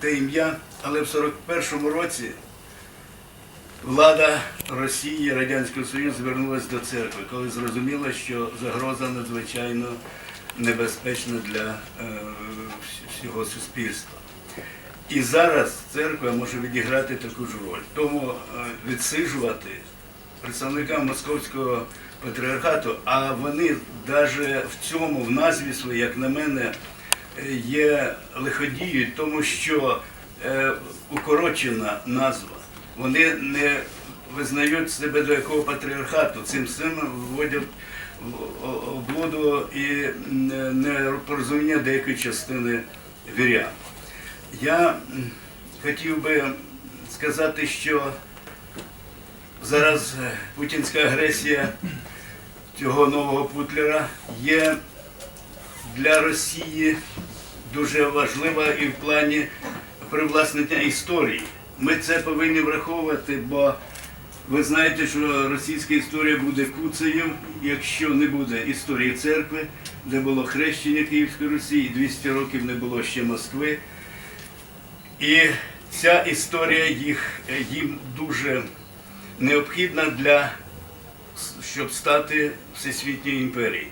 те ім'я, але в 41-му році влада Росії, Радянського Союзу звернулася до церкви, коли зрозуміла, що загроза надзвичайно небезпечна для е, всього суспільства. І зараз церква може відіграти таку ж роль. Тому е, відсиджувати представникам московського патріархату, а вони навіть в цьому, в назві своїй, як на мене, є лиходіють, тому що е, укорочена назва. Вони не визнають себе до якого патріархату, цим самим вводять облуду і непорозуміння деякої частини вірян. Я хотів би сказати, що зараз путінська агресія цього нового Путлера є для Росії дуже важлива і в плані привласнення історії. Ми це повинні враховувати, бо ви знаєте, що російська історія буде куцею, якщо не буде історії церкви, де було хрещення Київської Русі, і 200 років не було ще Москви. І ця історія їх, їм дуже необхідна для щоб стати всесвітньою імперією.